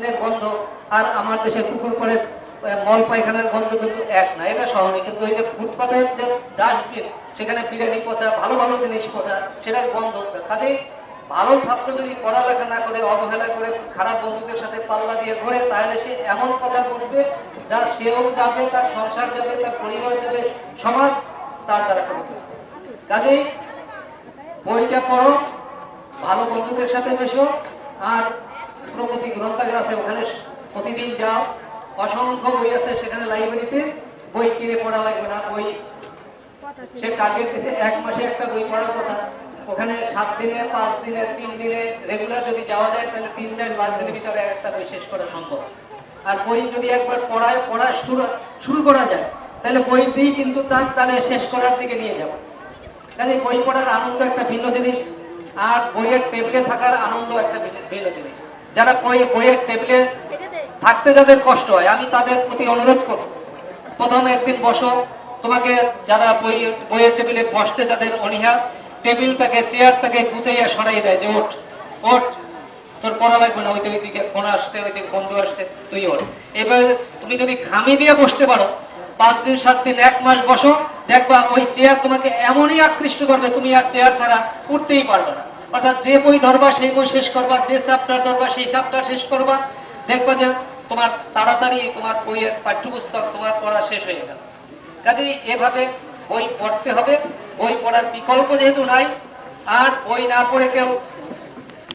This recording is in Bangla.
ডাস্টবিনের গন্ধ, আর আমার দেশের পুকুর করে মল পায়খানার গন্ধ কিন্তু এক না, এটা শহরে কিন্তু ওই যে ফুটপাথের যে ডাস্টবিন, সেখানে বিরিয়ানি পচা, ভালো ভালো জিনিস পচা, সেটার গন্ধ কাজেই ভালো ছাত্র যদি পড়ালেখা না করে, অবহেলা করে, খারাপ বন্ধুদের সাথে পাল্লা দিয়ে ঘোরে, তাহলে সে এমন কথা বলবে যা সেও যাবে, তার সংসার যাবে, তার পরিবার যাবে, সমাজ তার দ্বারা ক্ষতিগ্রস্ত কাজেই বইটা পড়ো, ভালো বন্ধুদের সাথে মেশো, আর গ্রন্থাগার আছে ওখানে প্রতিদিন যাও। অসংখ্য বই আছে সেখানে লাইব্রেরিতে বই কিনে পড়া লাগবে না, বই। সে টার্গেট দিছে এক মাসে একটা বই পড়ার কথা। ওখানে সাত দিনে, পাঁচ দিনে, তিন দিনে রেগুলার যদি যাওয়া যায়, তাহলে তিন চার পাঁচ দিনের ভিতরে একটা বই শেষ করা সম্ভব। আর বই যদি একবার পড়ায়, পড়া শুরু শুরু করা যায়, তাহলে বই দিয়েই কিন্তু তার তাহলে শেষ করার দিকে নিয়ে যাব। কাজে বই পড়ার আনন্দ একটা ভিন্ন জিনিস, আর বইয়ের টেবিলে থাকার আনন্দ একটা ভিন্ন জিনিস। যারা বই বইয়ের টেবিলে থাকতে যাদের কষ্ট হয়, আমি তাদের প্রতি অনুরোধ করব। প্রথম একদিন বসো, তোমাকে যারা বই বইয়ের টেবিলে বসতে যাদের অনীহা চেয়ার চেয়ারটাকে গুতাইয়া সরাই দেয় যে, ওঠ ওঠ, তোর পড়া লাগবে না, ওই যে ওইদিকে ফোন আসছে, ওইদিকে বন্ধু আসছে, তুই ওঠ। এবার তুমি যদি খামি দিয়ে বসতে পারো, পাঁচ দিন, সাত দিন, এক মাস বসো, দেখবা ওই চেয়ার তোমাকে এমনই আকৃষ্ট করবে, তুমি আর চেয়ার ছাড়া উঠতেই পারবে না। অর্থাৎ যে বই ধরবা, সেই বই শেষ করবা, যে চ্যাপ্টার ধরবা, সেই চ্যাপ্টার শেষ করবা। দেখবা যে তোমার তাড়াতাড়ি তোমার বইয়ের পাঠ্যপুস্তক, তোমার পড়া শেষ হয়ে গেল। কাজেই এভাবে বই পড়তে হবে। বই পড়ার বিকল্প যেহেতু নাই, আর বই না পড়ে কেউ